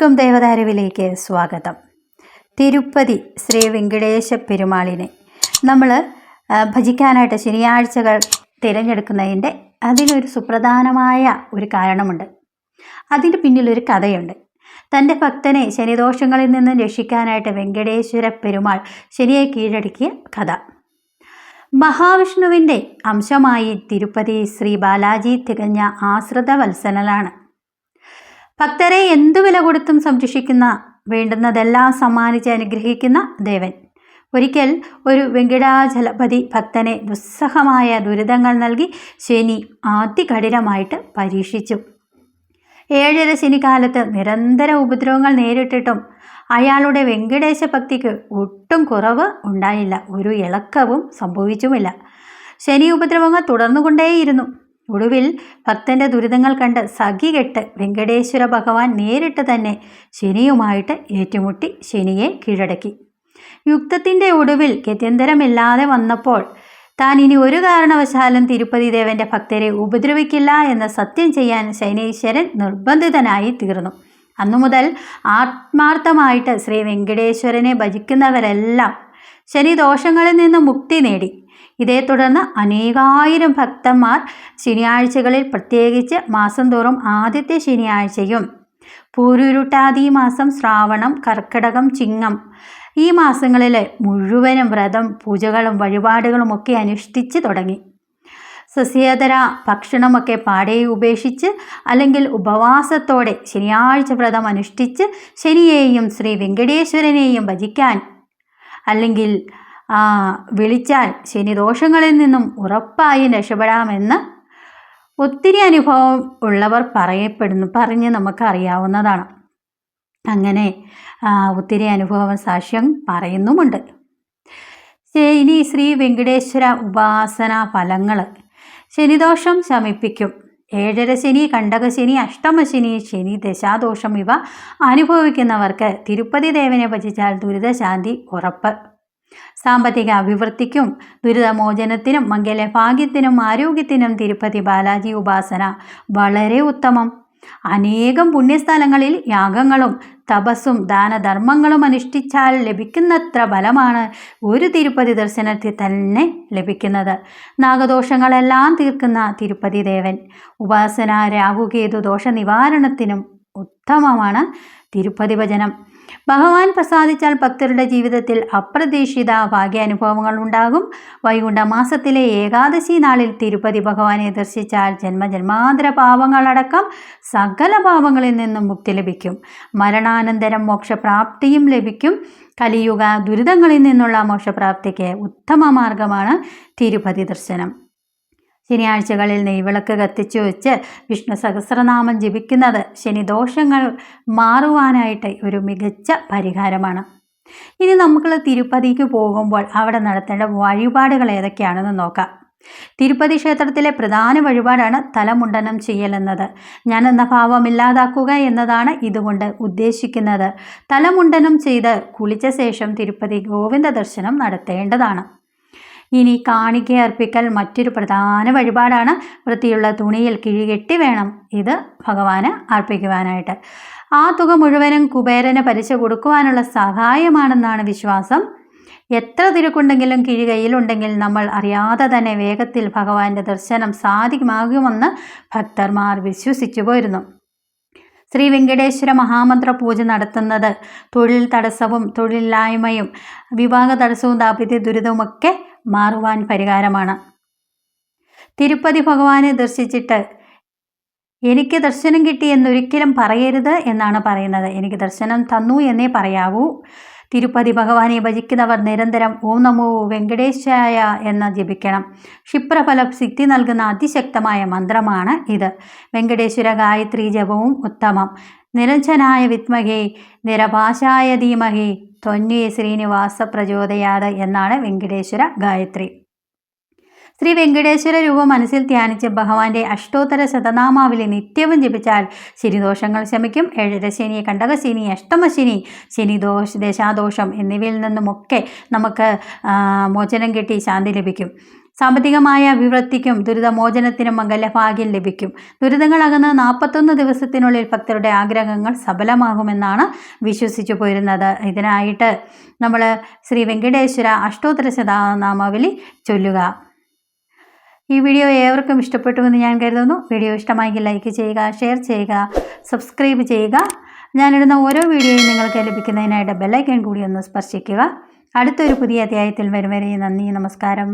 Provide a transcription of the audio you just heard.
എല്ലാവർക്കും ദേവതാരവിലേക്ക് സ്വാഗതം. തിരുപ്പതി ശ്രീ വെങ്കടേശ പെരുമാളിനെ നമ്മൾ ഭജിക്കാനായിട്ട് ശനിയാഴ്ചകൾ തിരഞ്ഞെടുക്കുന്നതിന്റെ അതിനൊരു സുപ്രധാനമായ ഒരു കാരണമുണ്ട്. അതിന് പിന്നിലൊരു കഥയുണ്ട്. തന്റെ ഭക്തനെ ശനിദോഷങ്ങളിൽ നിന്ന് രക്ഷിക്കാനായിട്ട് വെങ്കടേശ്വര പെരുമാൾ ശനിയെ കീഴടക്കിയ കഥ. മഹാവിഷ്ണുവിന്റെ അംശമായി തിരുപ്പതി ശ്രീ ബാലാജി തികഞ്ഞ ആശ്രിത വത്സലനാണ് ഭക്തരെ എന്തു വില കൊടുത്തും സംരക്ഷിക്കുന്ന വേണ്ടുന്നതെല്ലാം സമ്മാനിച്ച് അനുഗ്രഹിക്കുന്ന ദേവൻ. ഒരിക്കൽ ഒരു വെങ്കിടാചലപതി ഭക്തനെ ദുസ്സഹമായ ദുരിതങ്ങൾ നൽകി ശനി അതികഠിനമായിട്ട് പരീക്ഷിച്ചു. ഏഴര ശനിക്കാലത്ത് നിരന്തര ഉപദ്രവങ്ങൾ നേരിട്ടിട്ടും അയാളുടെ വെങ്കടേശ ഭക്തിക്ക് ഒട്ടും കുറവ് ഉണ്ടായില്ല. ഒരു ഇളക്കവും സംഭവിച്ചുമില്ല. ശനി ഉപദ്രവങ്ങൾ തുടർന്നുകൊണ്ടേയിരുന്നു. ഒടുവിൽ ഭക്തന്റെ ദുരിതങ്ങൾ കണ്ട് സഖി കെട്ട് വെങ്കടേശ്വര ഭഗവാൻ നേരിട്ട് തന്നെ ശനിയുമായിട്ട് ഏറ്റുമുട്ടി ശനിയെ കീഴടക്കി. യുക്തത്തിന്റെ ഒടുവിൽ ഗത്യന്തരമില്ലാതെ വന്നപ്പോൾ താൻ ഇനി ഒരു കാരണവശാലും തിരുപ്പതി ദേവന്റെ ഭക്തരെ ഉപദ്രവിക്കില്ല എന്ന സത്യം ചെയ്യാൻ ശനീശ്വരൻ നിർബന്ധിതനായി തീർന്നു. അന്നു മുതൽ ആത്മാർത്ഥമായിട്ട് ശ്രീ വെങ്കടേശ്വരനെ ഭജിക്കുന്നവരെല്ലാം ശനിദോഷങ്ങളിൽ നിന്ന് മുക്തി നേടി. ഇതേ തുടർന്ന് അനേകായിരം ഭക്തന്മാർ ശനിയാഴ്ചകളിൽ പ്രത്യേകിച്ച് മാസം തോറും ആദ്യത്തെ ശനിയാഴ്ചയും പൂരുരുട്ടാതി മാസം ശ്രാവണം കർക്കിടകം ചിങ്ങം ഈ മാസങ്ങളിൽ മുഴുവനും വ്രതം പൂജകളും വഴിപാടുകളും ഒക്കെ അനുഷ്ഠിച്ച് തുടങ്ങി. സസ്യേതര ഭക്ഷണമൊക്കെ പാടെ ഉപേക്ഷിച്ച് അല്ലെങ്കിൽ ഉപവാസത്തോടെ ശനിയാഴ്ച വ്രതം അനുഷ്ഠിച്ച് ശനിയെയും ശ്രീ വെങ്കടേശ്വരനെയും ഭജിക്കാൻ അല്ലെങ്കിൽ വിളിച്ചാൽ ശനിദോഷങ്ങളിൽ നിന്നും ഉറപ്പായും രക്ഷപ്പെടാമെന്ന് ഒത്തിരി അനുഭവം ഉള്ളവർ പറയപ്പെടുന്നു പറഞ്ഞ് നമുക്കറിയാവുന്നതാണ്. അങ്ങനെ ഒത്തിരി അനുഭവം സാക്ഷ്യം പറയുന്നുമുണ്ട്. ശനി ശ്രീ വെങ്കടേശ്വര ഉപാസന ഫലങ്ങൾ ശനിദോഷം ശമിപ്പിക്കും. ഏഴര ശനി കണ്ടകശനി അഷ്ടമശനി ശനി ദശാദോഷം ഇവ അനുഭവിക്കുന്നവർക്ക് തിരുപ്പതി ദേവനെ ഭജിച്ചാൽ ദുരിതശാന്തി ഉറപ്പ്. സാമ്പത്തിക അഭിവൃദ്ധിക്കും ദുരിതമോചനത്തിനും മംഗലഭാഗ്യത്തിനും ആരോഗ്യത്തിനും തിരുപ്പതി ബാലാജി ഉപാസന വളരെ ഉത്തമം. അനേകം പുണ്യസ്ഥലങ്ങളിൽ യാഗങ്ങളും തപസ്സും ദാനധർമ്മങ്ങളും അനുഷ്ഠിച്ചാൽ ലഭിക്കുന്നത്ര ഫലമാണ് ഒരു തിരുപ്പതി ദർശനത്തിൽ തന്നെ ലഭിക്കുന്നത്. നാഗദോഷങ്ങളെല്ലാം തീർക്കുന്ന തിരുപ്പതി ദേവൻ. ഉപാസന രാഹുകേതു ദോഷ നിവാരണത്തിനും ഉത്തമമാണ് തിരുപ്പതി ഭജനം. ഭഗവാൻ പ്രസാദിച്ചാൽ ഭക്തരുടെ ജീവിതത്തിൽ അപ്രതീക്ഷിത ഭാഗ്യാനുഭവങ്ങൾ ഉണ്ടാകും. വൈകുണ്ഠ മാസത്തിലെ ഏകാദശി നാളിൽ തിരുപ്പതി ഭഗവാനെ ദർശിച്ചാൽ ജന്മജന്മാന്തര പാവങ്ങളടക്കം സകല പാവങ്ങളിൽ നിന്നും മുക്തി ലഭിക്കും. മരണാനന്തരം മോക്ഷപ്രാപ്തിയും ലഭിക്കും. കലിയുഗ ദുരിതങ്ങളിൽ നിന്നുള്ള മോക്ഷപ്രാപ്തിക്ക് ഉത്തമ മാർഗമാണ് തിരുപ്പതി ദർശനം. ശനിയാഴ്ചകളിൽ നെയ്വിളക്ക് കത്തിച്ചു വെച്ച് വിഷ്ണു സഹസ്രനാമം ജപിക്കുന്നത് ശനിദോഷങ്ങൾ മാറുവാനായിട്ട് ഒരു മികച്ച പരിഹാരമാണ്. ഇനി നമുക്ക് തിരുപ്പതിക്ക് പോകുമ്പോൾ അവിടെ നടത്തേണ്ട വഴിപാടുകൾ ഏതൊക്കെയാണെന്ന് നോക്കാം. തിരുപ്പതി ക്ഷേത്രത്തിലെ പ്രധാന വഴിപാടാണ് തലമുണ്ടനം ചെയ്യൽ എന്നത് ഞാൻ എന്ന ഭാവം ഇല്ലാതാക്കുക എന്നതാണ് ഇതുകൊണ്ട് ഉദ്ദേശിക്കുന്നത്. തലമുണ്ടനം ചെയ്ത് കുളിച്ച ശേഷം തിരുപ്പതി ഗോവിന്ദ ദർശനം നടത്തേണ്ടതാണ്. ഇനി കാണിക്ക അർപ്പിക്കൽ മറ്റൊരു പ്രധാന വഴിപാടാണ്. വൃത്തിയുള്ള തുണിയിൽ കിഴികെട്ടി വേണം ഇത് ഭഗവാന് അർപ്പിക്കുവാനായിട്ട്. ആ തുക മുഴുവനും കുബേരന് പലിശ കൊടുക്കുവാനുള്ള സഹായമാണെന്നാണ് വിശ്വാസം. എത്ര തിരക്കുണ്ടെങ്കിലും കിഴി കയ്യിലുണ്ടെങ്കിൽ നമ്മൾ അറിയാതെ തന്നെ വേഗത്തിൽ ഭഗവാന്റെ ദർശനം സാധിക്കുമാകുമെന്ന് ഭക്തന്മാർ വിശ്വസിച്ചു പോയിരുന്നു. ശ്രീ വെങ്കടേശ്വര മഹാമന്ത്ര പൂജ നടത്തുന്നത് തൊഴിൽ തടസ്സവും തൊഴിലില്ലായ്മയും വിവാഹ തടസ്സവും ദാമ്പത്യ ദുരിതവുമൊക്കെ മാറുവാൻ പരിഹാരമാണ്. തിരുപ്പതി ഭഗവാനെ ദർശിച്ചിട്ട് എനിക്ക് ദർശനം കിട്ടി എന്നൊരിക്കലും പറയരുത് എന്നാണ് പറയുന്നത്. എനിക്ക് ദർശനം തന്നു എന്നേ പറയാവൂ. തിരുപ്പതി ഭഗവാനെ ഭജിക്കുന്നവർ നിരന്തരം ഓം നമോ വെങ്കടേശായ എന്ന് ജപിക്കണം. ക്ഷിപ്രഫലം സിദ്ധി നൽകുന്ന അതിശക്തമായ മന്ത്രമാണ് ഇത്. വെങ്കടേശ്വര ഗായത്രി ജപവും ഉത്തമം. നിരഞ്ജനായ വിത്മഹേ നിരഭാഷായ ധീമഹേ ത്വന്യേ ശ്രീനിവാസ പ്രചോദയാത് എന്നാണ് വെങ്കടേശ്വര ഗായത്രി. ശ്രീ വെങ്കടേശ്വര രൂപം മനസ്സിൽ ധ്യാനിച്ച് ഭഗവാന്റെ അഷ്ടോത്തര ശതനാമാവിലെ നിത്യവും ജപിച്ചാൽ ശനിദോഷങ്ങൾ ശമിക്കും. ഏഴരശനി കണ്ടകശനി അഷ്ടമശനി ശനിദോഷ ദശാദോഷം എന്നിവയിൽ നിന്നുമൊക്കെ നമുക്ക് മോചനം കിട്ടി ശാന്തി ലഭിക്കും. സാമ്പത്തികമായ അഭിവൃദ്ധിക്കും ദുരിതമോചനത്തിനും മംഗലഭാഗ്യം ലഭിക്കും. ദുരിതങ്ങൾ അകന്ന് നാൽപ്പത്തൊന്ന് ദിവസത്തിനുള്ളിൽ ഭക്തരുടെ ആഗ്രഹങ്ങൾ സഫലമാകുമെന്നാണ് വിശ്വസിച്ചു പോരുന്നത് ഇതിനായിട്ട് നമ്മൾ ശ്രീ വെങ്കടേശ്വര അഷ്ടോത്തര ശതാനാമാവലി ചൊല്ലുക. ഈ വീഡിയോ ഏവർക്കും ഇഷ്ടപ്പെട്ടു എന്ന് ഞാൻ കരുതുന്നു. വീഡിയോ ഇഷ്ടമായെങ്കിൽ ലൈക്ക് ചെയ്യുക ഷെയർ ചെയ്യുക സബ്സ്ക്രൈബ് ചെയ്യുക. ഞാനിടുന്ന ഓരോ വീഡിയോയും നിങ്ങൾക്ക് ലഭിക്കുന്നതിനായിട്ട് ബെല്ലൈക്കൺ കൂടി ഒന്ന് സ്പർശിക്കുക. അടുത്തൊരു പുതിയ അധ്യായത്തിൽ വരും വരെ നന്ദി നമസ്കാരം.